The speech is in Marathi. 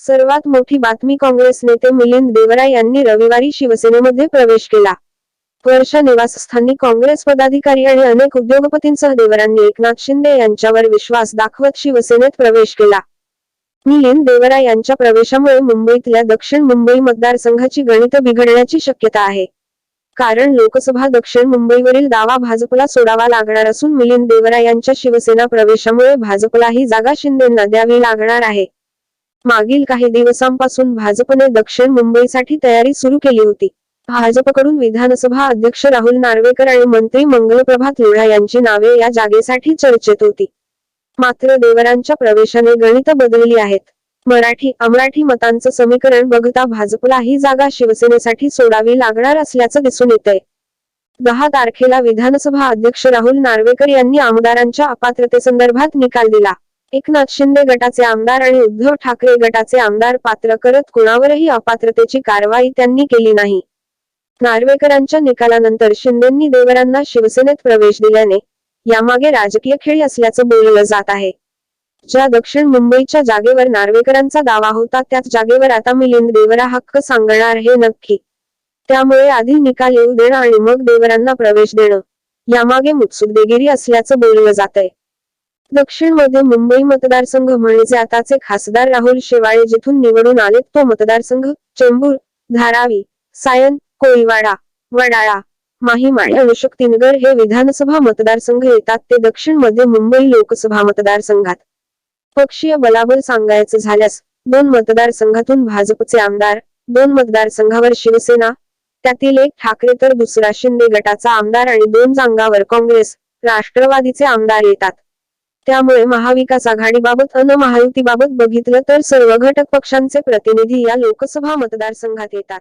सर्वात मोठी बातमी काँग्रेस नेते मिलिंद देवरा यांनी रविवारी शिवसेनेमध्ये प्रवेश केला. वर्षा निवासस्थानी काँग्रेस पदाधिकारी आणि अनेक उद्योगपतींसह देवरांनी एकनाथ शिंदे यांच्यावर विश्वास दाखवत शिवसेनेत प्रवेश केला. मिलिंद देवरा यांच्या प्रवेशामुळे मुंबईतल्या दक्षिण मुंबई मतदारसंघाची गणित बिघडण्याची शक्यता आहे. कारण लोकसभा दक्षिण मुंबईवरील दावा भाजपला सोडावा लागणार असून मिलिंद देवरा यांच्या शिवसेना प्रवेशामुळे भाजपला ही जागा शिंदेंना द्यावी लागणार आहे. मागील काही दिवसांपासून भाजपने दक्षिण मुंबईसाठी तयारी सुरू केली होती. भाजपकडून विधानसभा अध्यक्ष राहुल नार्वेकर आणि मंत्री मंगलप्रभात लोढा यांची नावे या जागेसाठी चर्चेत होती. मात्र देवरांच्या प्रवेशाने गणित बदलली आहेत. मराठी अमराठी मतांचं समीकरण बघता भाजपला ही जागा शिवसेनेसाठी सोडावी लागणार असल्याचं दिसून येतंय. दहा तारखेला विधानसभा अध्यक्ष राहुल नार्वेकर यांनी आमदारांच्या अपात्रतेसंदर्भात निकाल दिला. एकनाथ शिंदे गटाचे आमदार आणि उद्धव ठाकरे गटाचे आमदार पात्र करत कुणावरही अपात्रतेची कारवाई त्यांनी केली नाही. नार्वेकरांच्या निकालानंतर शिंदेंनी देवरांना शिवसेनेत प्रवेश दिल्याने यामागे राजकीय खेळी असल्याचं बोललं जात आहे. ज्या दक्षिण मुंबईच्या जागेवर नार्वेकरांचा दावा होता त्याच जागेवर आता मिलिंद देवरा हक्क सांगणार हे नक्की. त्यामुळे आधी निकाल येऊ देणं आणि मग देवरांना प्रवेश देणं यामागे मुत्सुकदेगिरी असल्याचं बोललं जातंय. दक्षिणमध्ये मुंबई मतदारसंघ म्हणजे आताचे खासदार राहुल शेवाळे जिथून निवडून आले तो मतदारसंघ चेंबूर धारावी सायन कोळीवाडा वडाळा माहीमाळ अणुशक्तीनगर हे विधानसभा मतदारसंघ येतात. ते दक्षिणमध्ये मुंबई लोकसभा मतदारसंघात पक्षीय बलाबल सांगायचं झाल्यास दोन मतदारसंघातून भाजपचे आमदार दोन मतदारसंघावर शिवसेना त्यातील एक ठाकरे तर दुसरा शिंदे गटाचा आमदार आणि दोन जांगावर काँग्रेस राष्ट्रवादीचे आमदार येतात. त्यामुळे महाविकास आघाडीबाबत अन महायुतीबाबत बघितलं तर सर्व घटक पक्षांचे प्रतिनिधी या लोकसभा मतदारसंघात येतात.